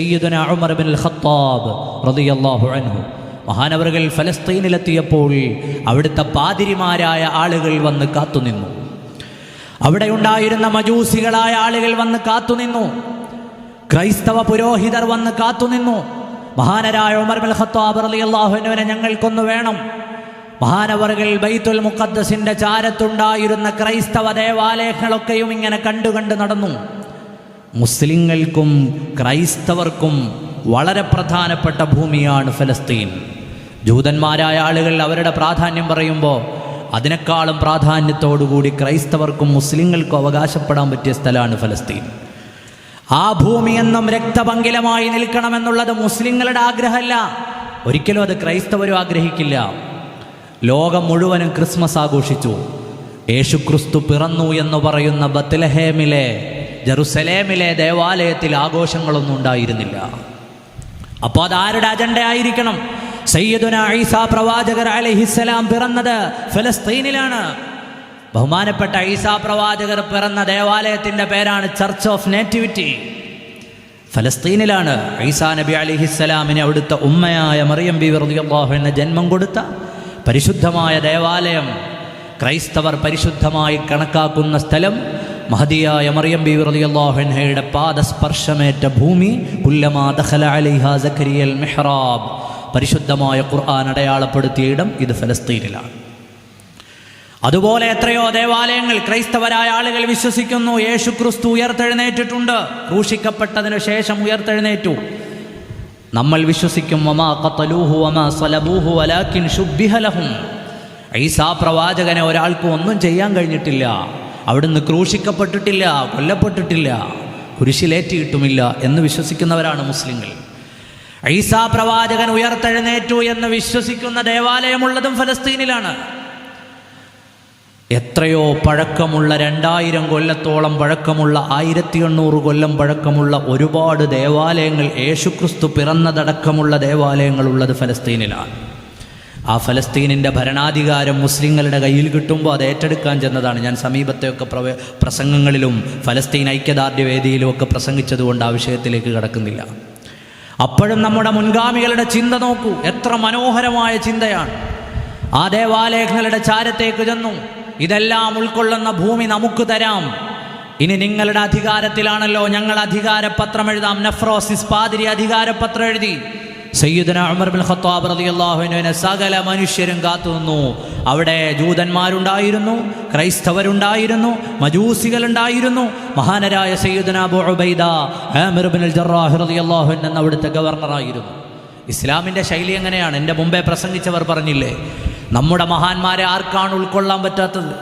സയ്യിദുന Umar bin Khattab റളിയല്ലാഹു അൻഹു. മഹാനവറുകൾ ഫലസ്തീനിലെത്തിയപ്പോൾ അവിടുത്തെ പാതിരിമാരായ ആളുകൾ വന്ന് കാത്തുനിന്നു. അവിടെ ഉണ്ടായിരുന്ന മജൂസികളായ ആളുകൾ വന്ന് കാത്തുനിന്നു. ക്രൈസ്തവ പുരോഹിതർ വന്ന് കാത്തുനിന്നു. മഹാനരായ ഉമർ ബിൻ ഖത്താബ് റളിയല്ലാഹുവിനെ ഞങ്ങൾക്കൊന്ന് വേണം. മഹാനവറുകൾ ബൈത്തുൽ മുഖദ്ദസിന്റെ ചാരത്തുണ്ടായിരുന്ന ക്രൈസ്തവ ദേവാലയങ്ങളൊക്കെയും ഇങ്ങനെ കണ്ടുകണ്ട് നടന്നു. മുസ്ലിങ്ങൾക്കും ക്രൈസ്തവർക്കും വളരെ പ്രധാനപ്പെട്ട ഭൂമിയാണ് ഫലസ്തീൻ. ജൂതന്മാരായ ആളുകൾ അവരുടെ പ്രാധാന്യം പറയുമ്പോൾ അതിനേക്കാളും പ്രാധാന്യത്തോടുകൂടി ക്രൈസ്തവർക്കും മുസ്ലിങ്ങൾക്കും അവകാശപ്പെടാൻ പറ്റിയ സ്ഥലമാണ് ഫലസ്തീൻ. ആ ഭൂമി എന്നും രക്തപങ്കിലമായി നിൽക്കണമെന്നുള്ളത് മുസ്ലിങ്ങളുടെ ആഗ്രഹമല്ല. ഒരിക്കലും അത് ക്രൈസ്തവരും ആഗ്രഹിക്കില്ല. ലോകം മുഴുവനും ക്രിസ്മസ് ആഘോഷിച്ചു. യേശുക്രിസ്തു പിറന്നു എന്ന് പറയുന്ന ബത്ലഹേമിലെ ജെറുസലേമിലെ ദേവാലയത്തിൽ ആഘോഷങ്ങളൊന്നും ഉണ്ടായിരുന്നില്ല. അപ്പോൾ അത് ആരുടെ അജണ്ട ആയിരിക്കണം? സയ്യദുന ഈസാ പ്രവാചകർ അലഹിസ്സലാം പിറന്നത് ഫലസ്തീനിലാണ്. ബഹുമാനപ്പെട്ട ഐസ പ്രവാചകർ പിറന്ന ദേവാലയത്തിന്റെ പേരാണ് ചർച്ച് ഓഫ് നേറ്റിവിറ്റി ഫലസ്തീനിലാണ് ഈസാ നബി അലിഹിസ്സലാമിന് അവിടുത്തെ ഉമ്മയായ മറിയം ബി റളിയല്ലാഹു എന്ന ജന്മം കൊടുത്ത പരിശുദ്ധമായ ദേവാലയം. ക്രൈസ്തവർ പരിശുദ്ധമായി കണക്കാക്കുന്ന സ്ഥലം മഹദിയായ മറിയം ബി റളിയല്ലാഹുൻഹയുടെ പാദസ്പർശമേറ്റ ഭൂമി കുല്ലമാ ദഖല അലൈഹ സക്കരിയൽ മെഹ്റാബ്. പരിശുദ്ധമായ ഖുർആൻ അടയാളപ്പെടുത്തിയ ഇടം ഇത് ഫലസ്തീനിലാണ്. അതുപോലെ എത്രയോ ദേവാലയങ്ങൾ ക്രൈസ്തവരായ ആളുകൾ വിശ്വസിക്കുന്നു. യേശു ക്രിസ്തു ഉയർത്തെഴുന്നേറ്റിട്ടുണ്ട്. ക്രൂശിക്കപ്പെട്ടതിനു ശേഷം ഉയർത്തെഴുന്നേറ്റു. നമ്മൾ വിശ്വസിക്കും വമാ ഖതലൂഹു വമാ സലബൂഹു വലാകിൻ ശുബ്ബിഹ ലഹും. ഈസാ പ്രവാചകനെ ഒരാൾക്കും ഒന്നും ചെയ്യാൻ കഴിഞ്ഞിട്ടില്ല. അവിടുന്ന് ക്രൂശിക്കപ്പെട്ടിട്ടില്ല കൊല്ലപ്പെട്ടിട്ടില്ല കുരിശിലേറ്റിയിട്ടുമില്ല എന്ന് വിശ്വസിക്കുന്നവരാണ് മുസ്ലിങ്ങൾ. ഐസാ പ്രവാചകൻ ഉയർത്തെഴുന്നേറ്റു എന്ന് വിശ്വസിക്കുന്ന ദേവാലയമുള്ളതും ഫലസ്തീനിലാണ്. എത്രയോ പഴക്കമുള്ള രണ്ടായിരം കൊല്ലത്തോളം പഴക്കമുള്ള ആയിരത്തി എണ്ണൂറ് കൊല്ലം പഴക്കമുള്ള ഒരുപാട് ദേവാലയങ്ങൾ യേശുക്രിസ്തു പിറന്നതടക്കമുള്ള ദേവാലയങ്ങളുള്ളത് ഫലസ്തീനിലാണ്. ആ ഫലസ്തീനിന്റെ ഭരണാധികാരം മുസ്ലിങ്ങളുടെ കയ്യിൽ കിട്ടുമ്പോൾ അത് ഏറ്റെടുക്കാൻ ചെന്നതാണ്. ഞാൻ സമീപത്തെയൊക്കെ പ്രവ പ്രസംഗങ്ങളിലും ഫലസ്തീൻ ഐക്യദാർഢ്യ വേദിയിലും ഒക്കെ പ്രസംഗിച്ചതുകൊണ്ട് ആ വിഷയത്തിലേക്ക് കടക്കുന്നില്ല. അപ്പോഴും നമ്മുടെ മുൻഗാമികളുടെ ചിന്ത നോക്കൂ. എത്ര മനോഹരമായ ചിന്തയാണ്. ആ ദേവാലയങ്ങളുടെ ചാരത്തേക്ക് ചെന്നു. ഇതെല്ലാം ഉൾക്കൊള്ളുന്ന ഭൂമി നമുക്ക് തരാം. ഇനി നിങ്ങളുടെ അധികാരത്തിലാണല്ലോ ഞങ്ങൾ അധികാരപത്രം എഴുതാം. നഫ്രോസിസ് പാതിരി അധികാരപത്രം എഴുതി. സയ്യിദന ഉമർ ബിൻ ഖത്താബ് റളിയല്ലാഹുവിനെ സകല മനുഷ്യരും കാത്തുനിന്നു. അവിടെ ജൂതന്മാരുണ്ടായിരുന്നു ക്രൈസ്തവരുണ്ടായിരുന്നു മജൂസികളുണ്ടായിരുന്നു. മഹാനരായ സയ്യിദന അബു ഉബൈദ ആമിർ ബിൻ അൽ ജറാഹ് റളിയല്ലാഹു അൻഹു എന്ന അവിടുത്തെ ഗവർണറായിരുന്നു. ഇസ്ലാമിന്റെ ശൈലി എങ്ങനെയാണ്? എന്റെ മുമ്പേ പ്രസംഗിച്ചവർ പറഞ്ഞില്ലേ? നമ്മുടെ മഹാന്മാരെ ആർക്കാണ് ഉൾക്കൊള്ളാൻ പറ്റാത്തത്?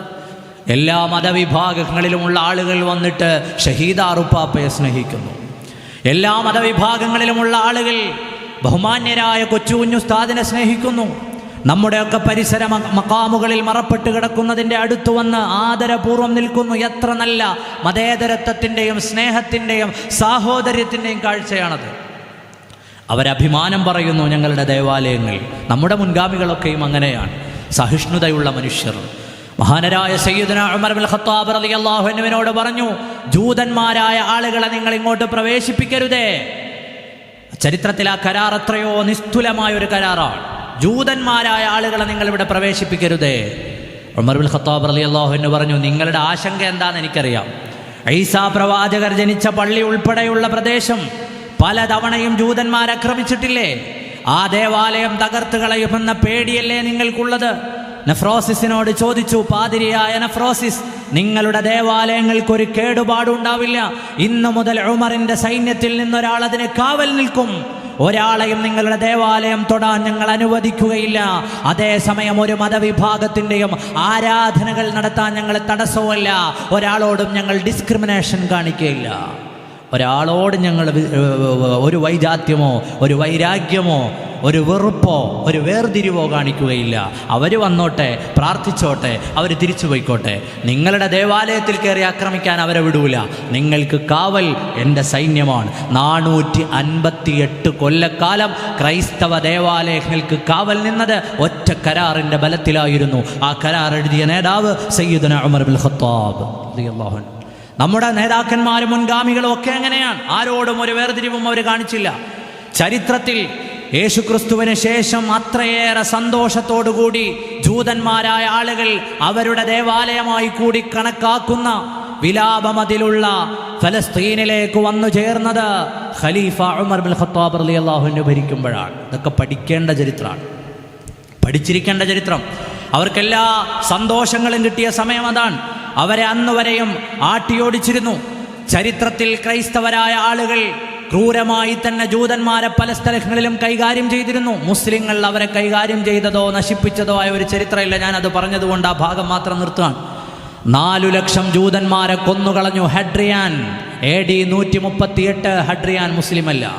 എല്ലാ മതവിഭാഗങ്ങളിലുമുള്ള ആളുകൾ വന്നിട്ട് ഷഹീദ അറുപ്പാപ്പയെ സ്നേഹിക്കുന്നു. എല്ലാ മതവിഭാഗങ്ങളിലുമുള്ള ആളുകൾ ബഹുമാന്യരായ കൊച്ചു കുഞ്ഞുസ്താദിനെ സ്നേഹിക്കുന്നു. നമ്മുടെയൊക്കെ പരിസര മക്കാമുകളിൽ മറപ്പെട്ട് കിടക്കുന്നതിന്റെ അടുത്തു വന്ന് ആദരപൂർവം നിൽക്കുന്നു. എത്ര നല്ല മതേതരത്വത്തിന്റെയും സ്നേഹത്തിന്റെയും സാഹോദര്യത്തിന്റെയും കാഴ്ചയാണത്. അവരഭിമാനം പറയുന്നു ഞങ്ങളുടെ ദേവാലയങ്ങൾ നമ്മുടെ മുൻഗാമികളൊക്കെയും അങ്ങനെയാണ്. സഹിഷ്ണുതയുള്ള മനുഷ്യർ. മഹാനരായ സയ്യിദന ഉമർ ബിൻ ഖത്താബ് റളിയല്ലാഹു അൻഹുവിനോട് പറഞ്ഞു ജൂതന്മാരായ ആളുകളെ നിങ്ങൾ ഇങ്ങോട്ട് പ്രവേശിപ്പിക്കരുതേ. ചരിത്രത്തിൽ ആ കരാർ എത്രയോ നിസ്തുലമായ ഒരു കരാറാണ്. ജൂതന്മാരായ ആളുകളെ നിങ്ങൾ ഇവിടെ പ്രവേശിപ്പിക്കരുതേ ഉമർബുൽ ഖത്താബ് അലി അള്ളാഹു എന്ന് പറഞ്ഞു നിങ്ങളുടെ ആശങ്ക എന്താണെന്ന് എനിക്കറിയാം. ഈസാ പ്രവാചകർ ജനിച്ച പള്ളി ഉൾപ്പെടെയുള്ള പ്രദേശം പലതവണയും ജൂതന്മാർ ആക്രമിച്ചിട്ടില്ലേ? ആ ദേവാലയം തകർത്ത് കളയുമെന്ന പേടിയല്ലേ നിങ്ങൾക്കുള്ളത്? നെഫ്രോസിസിനോട് ചോദിച്ചു പാതിരിയായ നെഫ്രോസിസ് നിങ്ങളുടെ ദേവാലയങ്ങൾക്ക് ഒരു കേടുപാടുണ്ടാവില്ല. ഇന്നു മുതൽ ഉമറിന്റെ സൈന്യത്തിൽ നിന്നൊരാൾ അതിന് കാവൽ നിൽക്കും. ഒരാളെയും നിങ്ങളുടെ ദേവാലയം തൊടാൻ ഞങ്ങൾ അനുവദിക്കുകയില്ല. അതേസമയം ഒരു മതവിഭാഗത്തിന്റെയും ആരാധനകൾ നടത്താൻ ഞങ്ങൾ തടസ്സവുമല്ല. ഒരാളോടും ഞങ്ങൾ ഡിസ്ക്രിമിനേഷൻ കാണിക്കുകയില്ല ഒരാളോട് ഞങ്ങൾ ഒരു വൈജാത്യമോ ഒരു വൈരാഗ്യമോ ഒരു വെറുപ്പോ ഒരു വേർതിരിവോ കാണിക്കുകയില്ല. അവർ വന്നോട്ടെ പ്രാർത്ഥിച്ചോട്ടെ അവർ തിരിച്ചു പോയിക്കോട്ടെ. നിങ്ങളുടെ ദേവാലയത്തിൽ കയറി ആക്രമിക്കാൻ അവരെ വിടൂല. നിങ്ങൾക്ക് കാവൽ എന്റെ സൈന്യമാണ്. നാനൂറ്റി അൻപത്തിയെട്ട് കൊല്ലക്കാലം ക്രൈസ്തവ ദേവാലയങ്ങൾക്ക് കാവൽ നിന്നത് ഒറ്റ കരാറിന്റെ ബലത്തിലായിരുന്നു. ആ കരാർ എഴുതിയ നേതാവ് സയ്യിദുന ഉമർ ബിൽ ഖത്താബ് അൻഹു. നമ്മുടെ നേതാക്കന്മാരും മുൻഗാമികളും ഒക്കെ എങ്ങനെയാണ്? ആരോടും ഒരു വേർതിരിവും അവർ കാണിച്ചില്ല. ചരിത്രത്തിൽ യേശുക്രിസ്തുവിന് ശേഷം അത്രയേറെ സന്തോഷത്തോടുകൂടി ജൂതന്മാരായ ആളുകൾ അവരുടെ ദേവാലയമായി കൂടി കണക്കാക്കുന്ന വിലാപമതിലുള്ള ഫലസ്തീനിലേക്ക് വന്നു ചേർന്നത് ഖലീഫ ഉമർ ബിൻ ഖത്താബ് അലി അള്ളാഹുവിനെ ഭരിക്കുമ്പോഴാണ്. ഇതൊക്കെ പഠിക്കേണ്ട ചരിത്രമാണ്. പഠിച്ചിരിക്കേണ്ട ചരിത്രം. അവർക്കെല്ലാ സന്തോഷങ്ങളും കിട്ടിയ സമയം അതാണ്. അവരെ അന്നുവരെയും ആട്ടിയോടിച്ചിരുന്നു. ചരിത്രത്തിൽ ക്രൈസ്തവരായ ആളുകൾ ക്രൂരമായി തന്നെ ജൂതന്മാരെ പല സ്ഥലങ്ങളിലും കൈകാര്യം ചെയ്തിരുന്നു. മുസ്ലിങ്ങൾ അവരെ കൈകാര്യം ചെയ്തതോ നശിപ്പിച്ചതോ ആയ ഒരു ചരിത്രമില്ല. ഞാൻ അത് പറഞ്ഞതുകൊണ്ട് ആ ഭാഗം മാത്രം നിർത്തുകയാണ്. നാലു ലക്ഷം ജൂതന്മാരെ കൊന്നുകളഞ്ഞു. ഹഡ്രിയാൻ എ ഡി നൂറ്റി മുപ്പത്തിയെട്ട് ഹഡ്രിയാൻ മുസ്ലിമല്ല.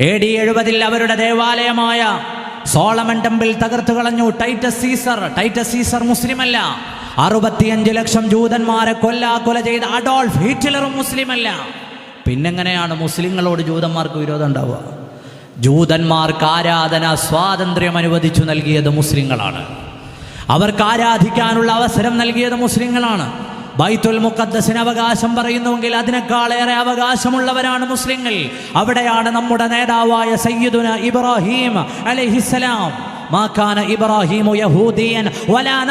എ ഡി എഴുപതിൽ അവരുടെ ദേവാലയമായ സോളമൻ ടെമ്പിൾ തകർത്തു കളഞ്ഞു. ടൈറ്റസ് സീസർ ടൈറ്റസ് സീസർ മുസ്ലിമല്ല. അറുപത്തിയഞ്ച് ലക്ഷം ജൂതന്മാരെ കൊല്ലാ കൊല ചെയ്ത അഡോൾഫ് ഹിറ്റ്ലറും മുസ്ലിമല്ല. പിന്നെങ്ങനെയാണ് മുസ്ലിങ്ങളോട് ജൂതന്മാർക്ക് വിരോധം ഉണ്ടാവുക? ജൂതന്മാർക്ക് ആരാധന സ്വാതന്ത്ര്യം അനുവദിച്ചു നൽകിയത് മുസ്ലിങ്ങളാണ്. അവർക്ക് ആരാധിക്കാനുള്ള അവസരം നൽകിയത് മുസ്ലിങ്ങളാണ്. ബൈത്തുൽ മുഖദ്സിന് അവകാശം പറയുന്നുവെങ്കിൽ അതിനേക്കാളേറെ അവകാശമുള്ളവരാണ് മുസ്ലിങ്ങൾ. അവിടെയാണ് നമ്മുടെ നേതാവായ സയ്യിദുന ഇബ്രാഹിം അലഹിസ്സലാം. മാക്കാന ഇബ്രാഹിമു യഹൂദിയൻ വലാ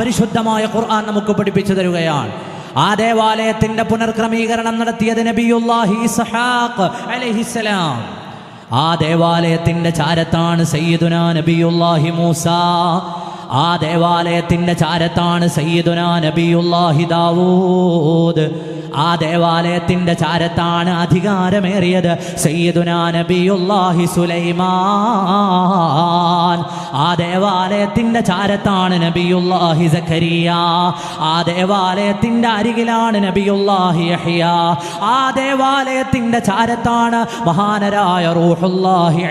പരിശുദ്ധമായ ഖുർആൻ നമുക്ക് പഠിപ്പിച്ചു തരുകയാണ്. ആ ദേവാലയത്തിന്റെ പുനർക്രമീകരണം നടത്തിയത് നബിയുല്ലാഹി ആ ദേവാലയത്തിന്റെ ചാരത്താണ് സയ്യിദുന നബിയുല്ലാഹി മൂസ. ആ ദേവാലയത്തിന്റെ ചാരത്താണ് സയ്യിദുന നബിയുല്ലാഹി ദാവൂദ്. ആ ദേവാലയത്തിന്റെ ചാരത്താണ് അധികാരമേറിയത്. നബിയുല്ലാഹി സുലൈമാൻ. ആ ദേവാലയത്തിന്റെ ചാരത്താണ് നബിയുല്ലാഹി സഖരിയ. ആ ദേവാലയത്തിന്റെ അരികിലാണ് നബിയുല്ലാഹി യഹിയ. ആ ദേവാലയത്തിന്റെ ചാരത്താണ് മഹാനരായ റൂഹുല്ലാഹി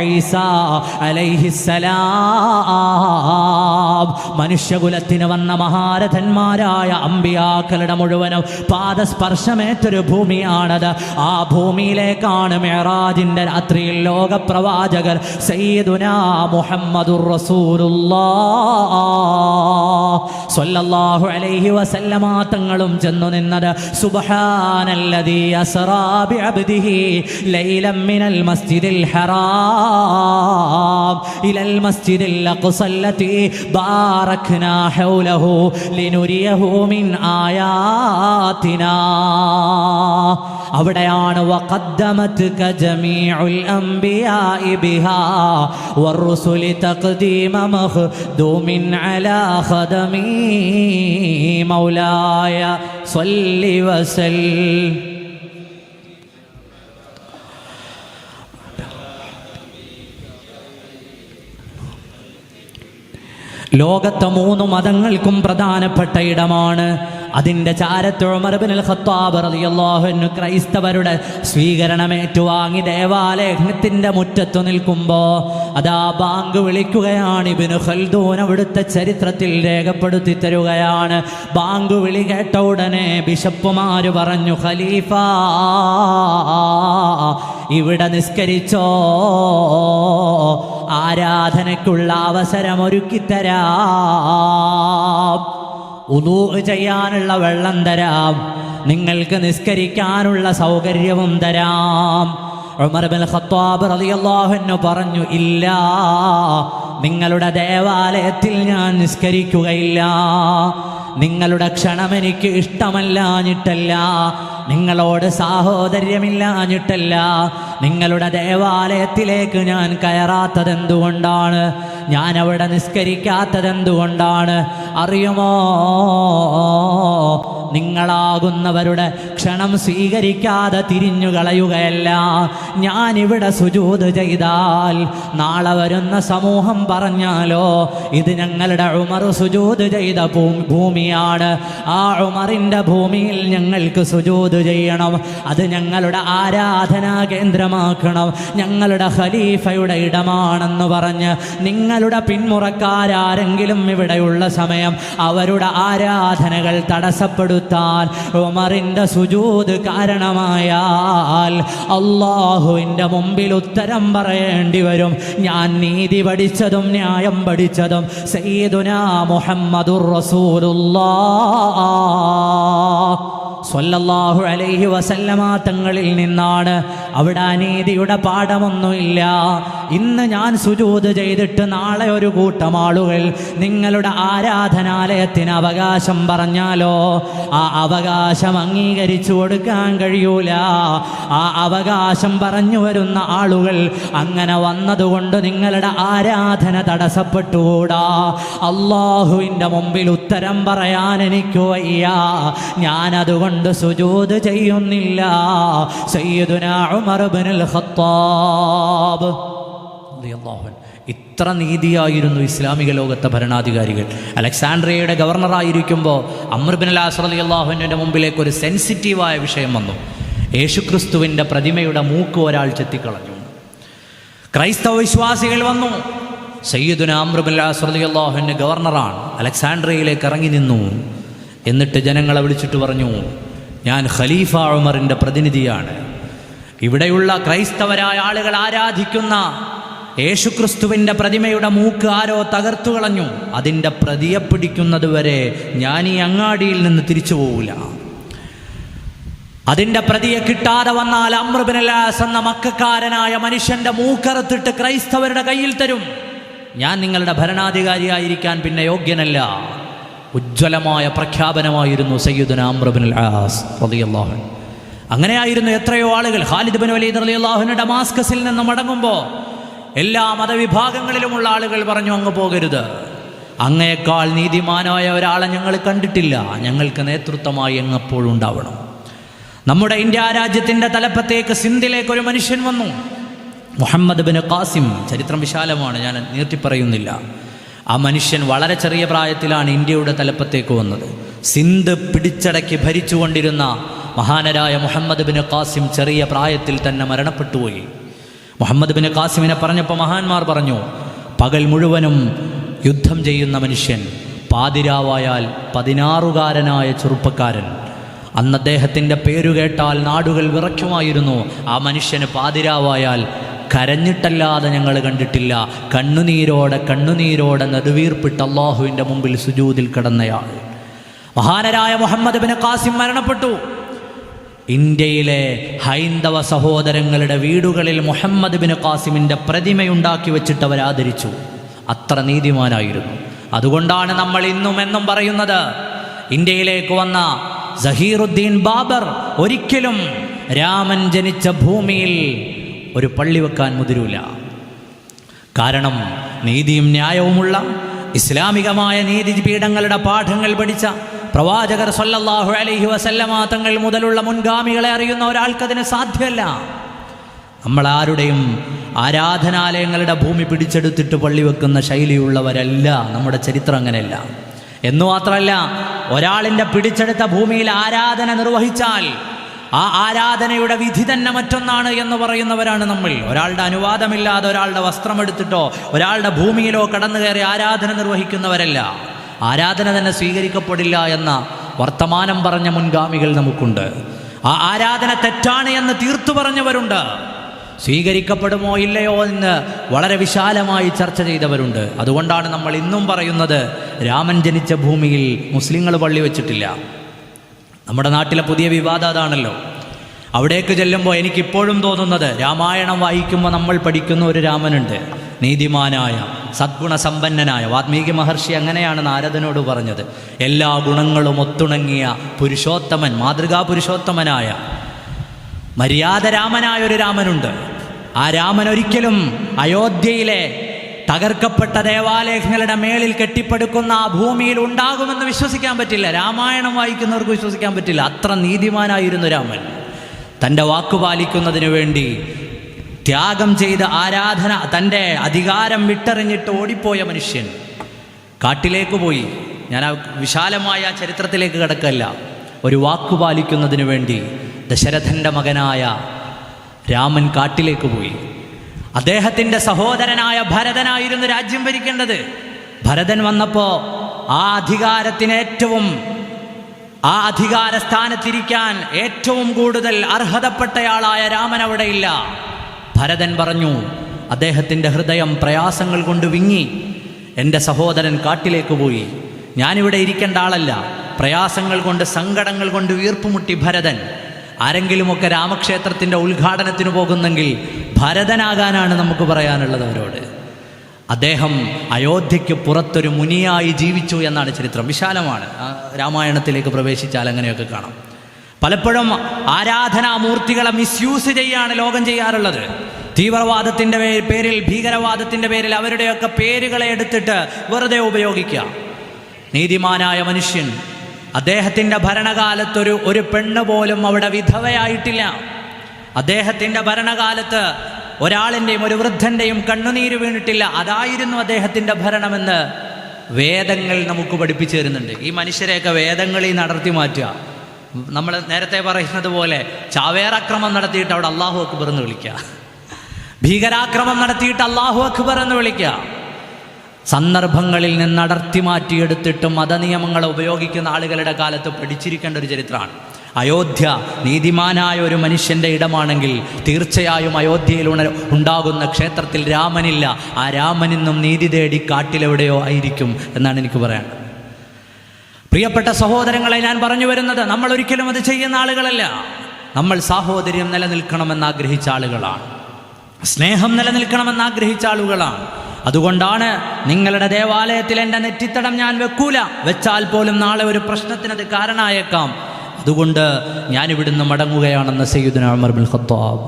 മനുഷ്യകുലത്തിന് വന്ന മഹാരഥന്മാരായ അമ്പിയാക്കളുടെ മുഴുവനും പാദസ്പർശമേറ്റൊരു ഭൂമിയാണത്. ആ ഭൂമിയിലേക്കാണ് മെഹറാജിന്റെ രാത്രിയിൽ ലോകപ്രവാചകർ സയ്യിദുന മുഹമ്മദുർ അലൈഹി തങ്ങളും ചെന്നു നിന്നത് അസ്റാ ബിഅബ്ദിഹി ലൈലം മിനൽ മസ്ജിദിൽ ഹറാം ഇലൽ മസ്ജിദിൽ അഖ്സല്ലതി ബാറക്നാ ഹൗലഹു ലിനുരിയഹു മിൻ ആയാതിനാ അവിടെയാണ് വഖദ്ദമത്ക ജമീഉൽ അംബിയാഇ ബിഹാ വറുസുലി തഖ്ദീമ മഖ്ദൂമിൻ അലാ ഖദമി മൗലായ സ്വല്ലി വസൽ ലോകത്തെ മൂന്ന് മതങ്ങൾക്കും പ്രധാനപ്പെട്ട ഇടമാണ്. അതിന്റെ ചാരത്ത് ഉമർബിൻ ഖത്താബ് റളിയല്ലാഹു അൻഹു ക്രൈസ്തവരുടെ സ്വീകരണം ഏറ്റുവാങ്ങി ദേവാലയത്തിന്റെ മുറ്റത്തു നിൽക്കുമ്പോൾ അതാ ബാങ്ക് വിളിക്കുകയാണ്. ഇബിന് ഖൽദൂൻ അവിടുത്തെ ചരിത്രത്തിൽ രേഖപ്പെടുത്തി തരുകയാണ്. ബാങ്ക് വിളി കേട്ട ഉടനെ ബിഷപ്പുമാര് പറഞ്ഞു ഖലീഫ ഇവിടെ നിസ്കരിച്ചോ? ആരാധനയ്ക്കുള്ള അവസരം ഒരുക്കിത്തരാം. ഉദൂ ചെയ്യാനുള്ള വെള്ളം തരാം. നിങ്ങൾക്ക് നിസ്കരിക്കാനുള്ള സൗകര്യവും തരാം. ഖത്താബ് പറഞ്ഞു ഇല്ല നിങ്ങളുടെ ദേവാലയത്തിൽ ഞാൻ നിസ്കരിക്കുകയില്ല. നിങ്ങളുടെ ക്ഷണം എനിക്ക് ഇഷ്ടമല്ലാഞ്ഞിട്ടല്ല. നിങ്ങളോട് സാഹോദര്യമില്ലാഞ്ഞിട്ടല്ല. നിങ്ങളുടെ ദേവാലയത്തിലേക്ക് ഞാൻ കയറാത്തത് എന്തുകൊണ്ടാണ് ഞാൻ അവിടെ നിസ്കരിക്കാത്തത് എന്തുകൊണ്ടാണ് അറിയുമോ? നിങ്ങളാകുന്നവരുടെ ക്ഷണം സ്വീകരിക്കാതെ തിരിഞ്ഞുകളയുകയല്ല. ഞാനിവിടെ സുജൂത് ചെയ്താൽ നാളെ വരുന്ന സമൂഹം പറഞ്ഞാലോ ഇത് ഞങ്ങളുടെ ഉമർ സുജൂത് ചെയ്ത ഭൂമിയാണ്. ആ ഉമറിന്റെ ഭൂമിയിൽ ഞങ്ങൾക്ക് സുജൂത് ചെയ്യണം. അത് ഞങ്ങളുടെ ആരാധനാ കേന്ദ്രമാക്കണം. ഞങ്ങളുടെ ഖലീഫയുടെ ഇടമാണെന്ന് പറഞ്ഞ് നിങ്ങളുടെ പിന്മുറക്കാരാരെങ്കിലും ഇവിടെയുള്ള സമയം അവരുടെ ആരാധനകൾ തടസ്സപ്പെടുത്താൻ ഉമറിന്റെ സുജൂത് കാരണമായാൽ അള്ളാഹുവിന്റെ മുമ്പിൽ ഉത്തരം പറയേണ്ടി വരും. ഞാൻ നീതി പഠിച്ചതും ന്യായം പഠിച്ചതും സയ്യിദുനാ മുഹമ്മദുർ റസൂലുള്ളാഹ് സ്വല്ലല്ലാഹു അലൈഹി വസല്ലമ തങ്ങളിൽ നിന്നാണ്. അവിടെ അനീതിയുടെ പാഠമൊന്നുമില്ല. ഇന്ന് ഞാൻ സുജൂത് ചെയ്തിട്ട് നാളെ ഒരു കൂട്ടം ആളുകൾ നിങ്ങളുടെ ആരാധനാലയത്തിന് അവകാശം പറഞ്ഞാലോ? ആ അവകാശം അംഗീകരിച്ചു കൊടുക്കാൻ കഴിയൂല. ആ അവകാശം പറഞ്ഞു വരുന്ന ആളുകൾ അങ്ങനെ വന്നതുകൊണ്ട് നിങ്ങളുടെ ആരാധന തടസ്സപ്പെട്ടുകൂടാ. അള്ളാഹുവിന്റെ മുമ്പിൽ ഉത്തരം പറയാൻ എനിക്ക് വയ്യ. ഞാനതുകൊണ്ട് സുജൂത് ചെയ്യുന്നില്ല. ഉമർ ഖത്താബ്. ഇത്ര നീതിയായിരുന്നു ഇസ്ലാമിക ലോകത്തെ ഭരണാധികാരികൾ. അലക്സാണ്ട്രിയയുടെ ഗവർണറായിരിക്കുമ്പോൾ അമർബിൻ അലാസ്രലി അള്ളാഹുവിന്റെ മുമ്പിലേക്ക് ഒരു സെൻസിറ്റീവായ വിഷയം വന്നു. യേശുക്രിസ്തുവിന്റെ പ്രതിമയുടെ മൂക്ക് ഒരാൾ ചെത്തിക്കളഞ്ഞു. ക്രൈസ്തവ വിശ്വാസികൾ വന്നു. സയ്യിദുന അമ്രുബിൻ അലാസ്രലി അള്ളാഹുവിന്റെ ഗവർണറാണ്. അലക്സാണ്ട്രിയയിലേക്ക് ഇറങ്ങി നിന്നു. എന്നിട്ട് ജനങ്ങളെ വിളിച്ചിട്ട് പറഞ്ഞു ഞാൻ ഖലീഫ ഉമറിന്റെ പ്രതിനിധിയാണ്. ഇവിടെയുള്ള ക്രൈസ്തവരായ ആളുകൾ ആരാധിക്കുന്ന യേശുക്രിസ്തുവിന്റെ പ്രതിമയുടെ മൂക്ക് ആരോ തകർത്തു കളഞ്ഞു. അതിന്റെ പ്രതിയെ പിടിക്കുന്നതുവരെ ഞാൻ ഈ അങ്ങാടിയിൽ നിന്ന് തിരിച്ചു പോവില്ല. അതിന്റെ പ്രതിയെ കിട്ടാതെ വന്നാൽ അമ്രുബിനലാസ് എന്ന മക്കാരനായ മനുഷ്യന്റെ മൂക്കറുത്തിട്ട് ക്രൈസ്തവരുടെ കയ്യിൽ തരും. ഞാൻ നിങ്ങളുടെ ഭരണാധികാരിയായിരിക്കാൻ പിന്നെ യോഗ്യനല്ല. ഉജ്ജ്വലമായ പ്രഖ്യാപനമായിരുന്നു സയ്യിദുന അമ്രബിൻ ആസ് റളിയല്ലാഹു അൻഹു. അങ്ങനെയായിരുന്നു എത്രയോ ആളുകൾ. ഖാലിദ് ബിൻ വലീദ് റളിയല്ലാഹുവിന് ഡമാസ്കസിൽ നിന്ന് മടങ്ങുമ്പോൾ എല്ലാ മതവിഭാഗങ്ങളിലുമുള്ള ആളുകൾ പറഞ്ഞു അങ്ങ് പോകരുത്. അങ്ങയേക്കാൾ നീതിമാനായ ഒരാളെ ഞങ്ങൾ കണ്ടിട്ടില്ല. ഞങ്ങൾക്ക് നേതൃത്വമായി എങ്ങപ്പോഴും ഉണ്ടാവണം. നമ്മുടെ ഇന്ത്യ രാജ്യത്തിന്റെ തലപ്പത്തേക്ക് സിന്ധിലേക്ക് ഒരു മനുഷ്യൻ വന്നു. മുഹമ്മദ് ബിൻ ഖാസിം. ചരിത്രം വിശാലമാണ്. ഞാൻ നീട്ടി പറയുന്നില്ല. ആ മനുഷ്യൻ വളരെ ചെറിയ പ്രായത്തിലാണ് ഇന്ത്യയുടെ തലപ്പത്തേക്ക് വന്നത്. സിന്ധ് പിടിച്ചടക്കി ഭരിച്ചുകൊണ്ടിരുന്ന മഹാനരായ മുഹമ്മദ് ബിൻ ഖാസിം ചെറിയ പ്രായത്തിൽ തന്നെ മരണപ്പെട്ടുപോയി. മുഹമ്മദ് ബിൻ ഖാസിമിനെ പറഞ്ഞപ്പോൾ മഹാന്മാർ പറഞ്ഞു പകൽ മുഴുവനും യുദ്ധം ചെയ്യുന്ന മനുഷ്യൻ പാതിരാവായാൽ പതിനാറുകാരനായ ചെറുപ്പക്കാരൻ. അന്ന് അദ്ദേഹത്തിന്റെ പേരു കേട്ടാൽ നാടുകൾ വിറയ്ക്കുമായിരുന്നു. ആ മനുഷ്യന് പാതിരാവായാൽ കരഞ്ഞിട്ടല്ലാതെ ഞങ്ങൾ കണ്ടിട്ടില്ല. കണ്ണുനീരോടെ കണ്ണുനീരോടെ നെടുവീർപ്പിട്ട് അള്ളാഹുവിന്റെ മുമ്പിൽ സുജൂതിൽ കിടന്നയാൾ. മഹാനരായ മുഹമ്മദ് ബിൻ കാസിം മരണപ്പെട്ടു. ഇന്ത്യയിലെ ഹൈന്ദവ സഹോദരങ്ങളുടെ വീടുകളിൽ മുഹമ്മദ് ബിൻ ഖാസിമിന്റെ പ്രതിമയുണ്ടാക്കി വെച്ചിട്ട് അവർ ആദരിച്ചു. അത്ര നീതിമാനായിരുന്നു. അതുകൊണ്ടാണ് നമ്മൾ ഇന്നും എന്നും പറയുന്നത് ഇന്ത്യയിലേക്ക് വന്ന സഹീറുദ്ദീൻ ബാബർ ഒരിക്കലും രാമൻ ജനിച്ച ഭൂമിയിൽ ഒരു പള്ളി വെക്കാൻ മുതിരൂല. കാരണം നീതിയും ന്യായവുമുള്ള ഇസ്ലാമികമായ നീതിപീഠങ്ങളുടെ പാഠങ്ങൾ പഠിച്ച പ്രവാചകർ സല്ലല്ലാഹു അലൈഹി വസല്ലമ തങ്ങൾ മുതലുള്ള മുൻഗാമികളെ അറിയുന്ന ഒരാൾക്കതിന് സാധ്യമല്ല. നമ്മൾ ആരുടെയും ആരാധനാലയങ്ങളുടെ ഭൂമി പിടിച്ചെടുത്തിട്ട് പള്ളി വെക്കുന്ന ശൈലിയുള്ളവരല്ല നമ്മുടെ ചരിത്രം അങ്ങനെയല്ല. എന്നു മാത്രമല്ല ഒരാളിന്റെ പിടിച്ചെടുത്ത ഭൂമിയിൽ ആരാധന നിർവഹിച്ചാൽ ആ ആരാധനയുടെ വിധി തന്നെ മറ്റൊന്നാണ് എന്ന് പറയുന്നവരാണ് നമ്മൾ. ഒരാളുടെ അനുവാദമില്ലാതെ ഒരാളുടെ വസ്ത്രമെടുത്തിട്ടോ ഒരാളുടെ ഭൂമിയിലോ കടന്നു കയറി ആരാധന നിർവഹിക്കുന്നവരല്ല. ആരാധന തന്നെ സ്വീകരിക്കപ്പെടില്ല എന്ന വർത്തമാനം പറഞ്ഞ മുൻഗാമികൾ നമുക്കുണ്ട്. ആ ആരാധന തെറ്റാണ് എന്ന് തീർത്തു പറഞ്ഞവരുണ്ട്. സ്വീകരിക്കപ്പെടുമോ ഇല്ലയോ എന്ന് വളരെ വിശാലമായി ചർച്ച ചെയ്തവരുണ്ട്. അതുകൊണ്ടാണ് നമ്മൾ ഇന്നും പറയുന്നത് രാമൻ ജനിച്ച ഭൂമിയിൽ മുസ്ലിങ്ങൾ പള്ളി വെച്ചിട്ടില്ല. നമ്മുടെ നാട്ടിലെ പുതിയ വിവാദം അതാണല്ലോ. അവിടേക്ക് ചെല്ലുമ്പോൾ എനിക്കിപ്പോഴും തോന്നുന്നത് രാമായണം വായിക്കുമ്പോൾ നമ്മൾ പഠിക്കുന്ന ഒരു രാമനുണ്ട്. നീതിമാനായ സദ്ഗുണസമ്പന്നനായ വാത്മീകി മഹർഷി അങ്ങനെയാണ് നാരദനോട് പറഞ്ഞത്. എല്ലാ ഗുണങ്ങളും ഒത്തുണങ്ങിയ പുരുഷോത്തമൻ മാതൃകാ പുരുഷോത്തമനായ മര്യാദരാമനായ ഒരു രാമനുണ്ട്. ആ രാമൻ ഒരിക്കലും അയോധ്യയിലെ തകർക്കപ്പെട്ട ദേവാലയങ്ങളുടെ മേളിൽ കെട്ടിപ്പടുക്കുന്ന ആ ഭൂമിയിൽ ഉണ്ടാകുമെന്ന് വിശ്വസിക്കാൻ പറ്റില്ല. രാമായണം വായിക്കുന്നവർക്ക് വിശ്വസിക്കാൻ പറ്റില്ല. അത്ര നീതിമാനായിരുന്നു രാമൻ. തന്റെ വാക്ക് പാലിക്കുന്നതിന് വേണ്ടി ത്യാഗം ചെയ്ത ആരാധന തന്റെ അധികാരം വിട്ടെറിഞ്ഞിട്ട് ഓടിപ്പോയ മനുഷ്യൻ. കാട്ടിലേക്ക് പോയി. ഞാൻ ആ വിശാലമായ ചരിത്രത്തിലേക്ക് കിടക്കല്ല. ഒരു വാക്ക് പാലിക്കുന്നതിന് വേണ്ടി ദശരഥന്റെ മകനായ രാമൻ കാട്ടിലേക്ക് പോയി. അദ്ദേഹത്തിന്റെ സഹോദരനായ ഭരതനായിരുന്നു രാജ്യം ഭരിക്കേണ്ടത്. ഭരതൻ വന്നപ്പോൾ ആ അധികാരത്തിന് ഏറ്റവും ആ അധികാര സ്ഥാനത്തിരിക്കാൻ ഏറ്റവും കൂടുതൽ അർഹതപ്പെട്ടയാളായ രാമൻ അവിടെയില്ല ഭരതൻ പറഞ്ഞു അദ്ദേഹത്തിന്റെ ഹൃദയം പ്രയാസങ്ങൾ കൊണ്ട് വിങ്ങി. എന്റെ സഹോദരൻ കാട്ടിലേക്ക് പോയി. ഞാനിവിടെ ഇരിക്കേണ്ട ആളല്ല. പ്രയാസങ്ങൾ കൊണ്ട് സങ്കടങ്ങൾ കൊണ്ട് വീർപ്പുമുട്ടി ഭരതൻ. ആരെങ്കിലുമൊക്കെ രാമക്ഷേത്രത്തിന്റെ ഉദ്ഘാടനത്തിന് പോകുന്നെങ്കിൽ ഭരതനാകാനാണ് നമുക്ക് പറയാനുള്ളത് അവരോട്. അദ്ദേഹം അയോധ്യയ്ക്ക് പുറത്തൊരു മുനിയായി ജീവിച്ചു എന്നാണ് ചരിത്രം. വിശാലമാണ്. രാമായണത്തിലേക്ക് പ്രവേശിച്ചാൽ അങ്ങനെയൊക്കെ കാണാം. പലപ്പോഴും ആരാധനാമൂർത്തികളെ മിസ്യൂസ് ചെയ്യാണ് ലോകം ചെയ്യാറുള്ളത്. തീവ്രവാദത്തിന്റെ പേരിൽ ഭീകരവാദത്തിന്റെ പേരിൽ അവരുടെയൊക്കെ പേരുകളെ എടുത്തിട്ട് വെറുതെ ഉപയോഗിക്കുക നീതിമാനായ മനുഷ്യൻ അദ്ദേഹത്തിന്റെ ഭരണകാലത്തൊരു ഒരു പെണ്ണ് പോലും അവിടെ വിധവയായിട്ടില്ല. അദ്ദേഹത്തിന്റെ ഭരണകാലത്ത് ഒരാളിന്റെയും ഒരു വൃദ്ധന്റെയും കണ്ണുനീര് വീണിട്ടില്ല. അതായിരുന്നു അദ്ദേഹത്തിന്റെ ഭരണമെന്ന് വേദങ്ങൾ നമുക്ക് പഠിപ്പിച്ചു തരുന്നുണ്ട്. ഈ മനുഷ്യരെയൊക്കെ വേദങ്ങളിൽ നടത്തി മാറ്റുക. നമ്മൾ നേരത്തെ പറയുന്നത് പോലെ ചാവേറാക്രമം നടത്തിയിട്ട് അവിടെ അള്ളാഹു അക്ബർ എന്ന് വിളിക്കുക. ഭീകരാക്രമം നടത്തിയിട്ട് അള്ളാഹു അക്ബർ എന്ന് വിളിക്കുക. സന്ദർഭങ്ങളിൽ നിന്ന് അടർത്തി മാറ്റിയെടുത്തിട്ടും മതനിയമങ്ങളെ ഉപയോഗിക്കുന്ന ആളുകളുടെ കാലത്ത് പഠിച്ചിരിക്കേണ്ട ഒരു ചരിത്രമാണ്. അയോധ്യ നീതിമാനായ ഒരു മനുഷ്യന്റെ ഇടമാണെങ്കിൽ തീർച്ചയായും അയോധ്യയിൽ ഉണ ഉണ്ടാകുന്ന ക്ഷേത്രത്തിൽ രാമനില്ല. ആ രാമനിന്നും നീതി തേടി കാട്ടിലെവിടെയോ ആയിരിക്കും എന്നാണ് എനിക്ക് പറയാൻ പ്രിയപ്പെട്ട സഹോദരങ്ങളെ ഞാൻ പറഞ്ഞു വരുന്നത് നമ്മൾ ഒരിക്കലും അത് ചെയ്യുന്ന ആളുകളല്ല. നമ്മൾ സാഹോദര്യം നിലനിൽക്കണമെന്ന് ആഗ്രഹിച്ച ആളുകളാണ്. സ്നേഹം നിലനിൽക്കണമെന്ന് ആഗ്രഹിച്ച ആളുകളാണ്. അതുകൊണ്ടാണ് നിങ്ങളുടെ ദേവാലയത്തിൽ എന്റെ നെറ്റിത്തടം ഞാൻ വെക്കൂല. വെച്ചാൽ പോലും നാളെ ഒരു പ്രശ്നത്തിനത് കാരണമായേക്കാം. അതുകൊണ്ട് ഞാൻ ഇവിടുന്ന് മടങ്ങുകയാണെന്ന് സയ്യിദുന ഉമർ ബിൻ ഖത്താബ്